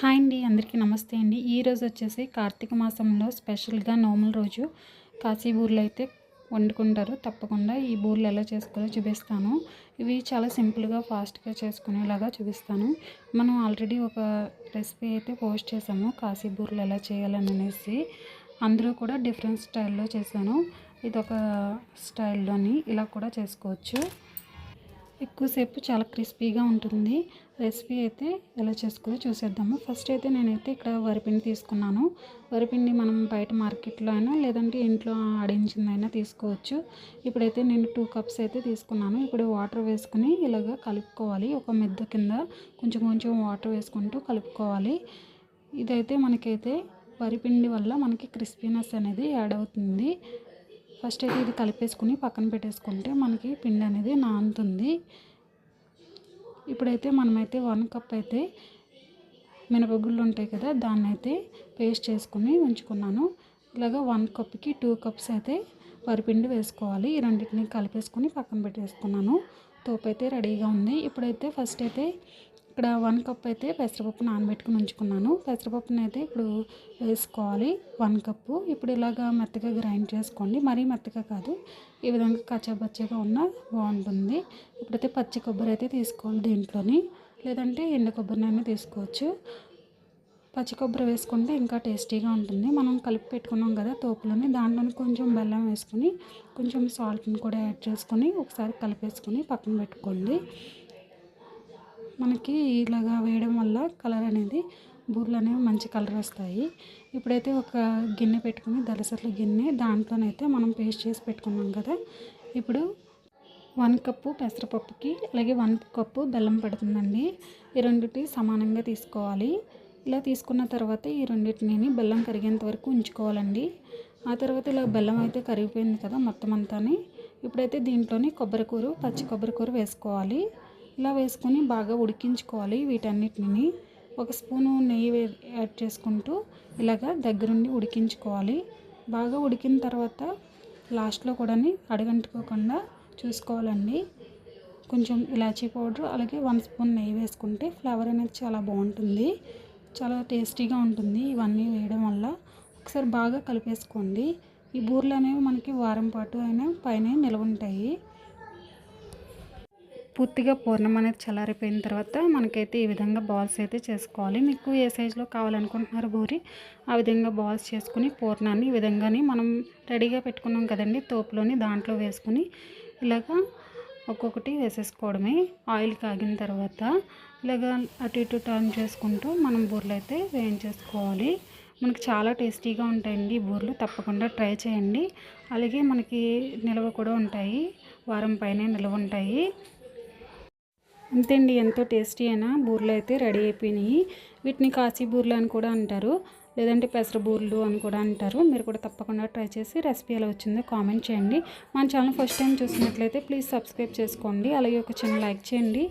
Hi అండి అందరికీ నమస్తే అండి. ఈరోజు వచ్చేసి కార్తీక మాసంలో స్పెషల్గా నోముల రోజు. కాశీ బూర్లు అయితే వండుకుంటారు. తప్పకుండా ఈ బూర్లు ఎలా చేసుకోవాలో చూపిస్తాను. ఇవి చాలా సింపుల్గా ఫాస్ట్గా చేసుకునేలాగా చూపిస్తాను. మనం ఆల్రెడీ ఒక రెసిపీ అయితే పోస్ట్ చేసాము కాశీ బూర్లు ఎలా చేయాలని అనేసి. అందులో కూడా డిఫరెంట్ స్టైల్లో చేశాను. ఇది ఒక స్టైల్లోని ఇలా కూడా చేసుకోవచ్చు. ఎక్కువసేపు చాలా క్రిస్పీగా ఉంటుంది. రెసిపీ అయితే ఎలా చేసుకోవాలో చూసేద్దాము. ఫస్ట్ అయితే నేనైతే ఇక్కడ వరిపిండి తీసుకున్నాను. వరిపిండి మనం బయట మార్కెట్లో అయినా లేదంటే ఇంట్లో ఆడించిందైనా తీసుకోవచ్చు. ఇప్పుడైతే నేను టూ కప్స్ అయితే తీసుకున్నాను. ఇప్పుడు వాటర్ వేసుకుని ఇలాగ కలుపుకోవాలి. ఒక మెద్ద కింద కొంచెం కొంచెం వాటర్ వేసుకుంటూ కలుపుకోవాలి. ఇదైతే మనకైతే వరిపిండి వల్ల మనకి క్రిస్పీనెస్ అనేది యాడ్ అవుతుంది. ఫస్ట్ అయితే ఇది కలిపేసుకుని పక్కన పెట్టేసుకుంటే మనకి పిండి అనేది నానుతుంది. ఇప్పుడైతే మనమైతే వన్ కప్ అయితే మినపగుళ్ళు ఉంటాయి కదా దాన్ని అయితే పేస్ట్ చేసుకుని ఉంచుకున్నాను. ఇలాగ వన్ కప్కి టూ కప్స్ అయితే వరిపిండి వేసుకోవాలి. ఈ రెండింటిని కలిపేసుకొని పక్కన పెట్టేసుకున్నాను. తోపు అయితే రెడీగా ఉంది. ఇప్పుడైతే ఫస్ట్ అయితే ఇక్కడ వన్ కప్ అయితే పెసరపప్పు నానబెట్టుకుని ఉంచుకున్నాను. పెసరపప్పుని అయితే ఇప్పుడు వేసుకోవాలి వన్ కప్పు. ఇప్పుడు ఇలాగా మెత్తగా గ్రైండ్ చేసుకోండి. మరీ మెత్తగా కాదు ఈ విధంగా కచ్చాబచ్చగా ఉన్న బాగుంటుంది. ఇప్పుడైతే పచ్చి కొబ్బరి అయితే తీసుకోవాలి దీంట్లోని. లేదంటే ఎండ కొబ్బరినైనా తీసుకోవచ్చు. పచ్చి కొబ్బరి వేసుకుంటే ఇంకా టేస్టీగా ఉంటుంది. మనం కలిపి పెట్టుకున్నాం కదా తోపులోని దాంట్లోని కొంచెం బెల్లం వేసుకొని కొంచెం సాల్ట్ని కూడా యాడ్ చేసుకొని ఒకసారి కలిపేసుకొని పక్కన పెట్టుకోండి. మనకి ఇలాగా వేయడం వల్ల కలర్ అనేది బూర్లు అనేవి మంచి కలర్ వస్తాయి. ఇప్పుడైతే ఒక గిన్నె పెట్టుకుని దలసట్ల గిన్నె దాంట్లోనైతే మనం పేస్ట్ చేసి పెట్టుకున్నాం కదా. ఇప్పుడు వన్ కప్పు పెసరపప్పుకి అలాగే వన్ కప్పు బెల్లం పడుతుందండి. ఈ రెండింటి సమానంగా తీసుకోవాలి. ఇలా తీసుకున్న తర్వాత ఈ రెండింటిని బెల్లం కరిగేంత వరకు ఉంచుకోవాలండి. ఆ తర్వాత ఇలా బెల్లం అయితే కరిగిపోయింది కదా మొత్తం అంతా ఇప్పుడైతే దీంట్లోని కొబ్బరికూర పచ్చి కొబ్బరికూర వేసుకోవాలి. ఇలా వేసుకొని బాగా ఉడికించుకోవాలి వీటన్నిటిని. ఒక స్పూను నెయ్యి యాడ్ చేసుకుంటూ ఇలాగ దగ్గరుండి ఉడికించుకోవాలి. బాగా ఉడికిన తర్వాత లాస్ట్లో కూడా అడగంటుకోకుండా చూసుకోవాలండి. కొంచెం ఇలాచీ పౌడర్ అలాగే వన్ స్పూన్ నెయ్యి వేసుకుంటే ఫ్లేవర్ అనేది చాలా బాగుంటుంది. చాలా టేస్టీగా ఉంటుంది ఇవన్నీ వేయడం వల్ల. ఒకసారి బాగా కలిపేసుకోండి. ఈ బూరెలు అనేవి మనకి వారం పాటు అయినా పైన నిలవ ఉంటాయి పూర్తిగా పూర్ణం అనేది చల్లారిపోయిన తర్వాత మనకైతే ఈ విధంగా బాల్స్ అయితే చేసుకోవాలి. మీకు ఏ సైజులో కావాలనుకుంటున్నారు బూరి ఆ విధంగా బాల్స్ చేసుకుని పూర్ణాన్ని ఈ విధంగానే మనం రెడీగా పెట్టుకున్నాం కదండి తోపులోని దాంట్లో వేసుకుని ఇలాగా ఒక్కొక్కటి వేసేసుకోవడమే. ఆయిల్ కాగిన తర్వాత ఇలాగా అటు ఇటు టర్న్ చేసుకుంటూ మనం బూరెలు అయితే వేయించేసుకోవాలి. మనకి చాలా టేస్టీగా ఉంటాయండి ఈ బూరెలు తప్పకుండా ట్రై చేయండి. అలాగే మనకి నిల్వ కూడా ఉంటాయి వారం పైన నిల్వ ఉంటాయి. అంతే అండి ఎంతో టేస్టీ అయినా బూర్లు అయితే రెడీ అయిపోయినాయి. వీటిని కాశీ బూర్లు అని కూడా అంటారు లేదంటే పెసర బూర్లు అని కూడా అంటారు. మీరు కూడా తప్పకుండా ట్రై చేసి రెసిపీ ఎలా వచ్చిందో కామెంట్ చేయండి. మన ఛానల్ ఫస్ట్ టైం చూసినట్లయితే ప్లీజ్ సబ్స్క్రైబ్ చేసుకోండి అలాగే ఒక చిన్న లైక్ చేయండి.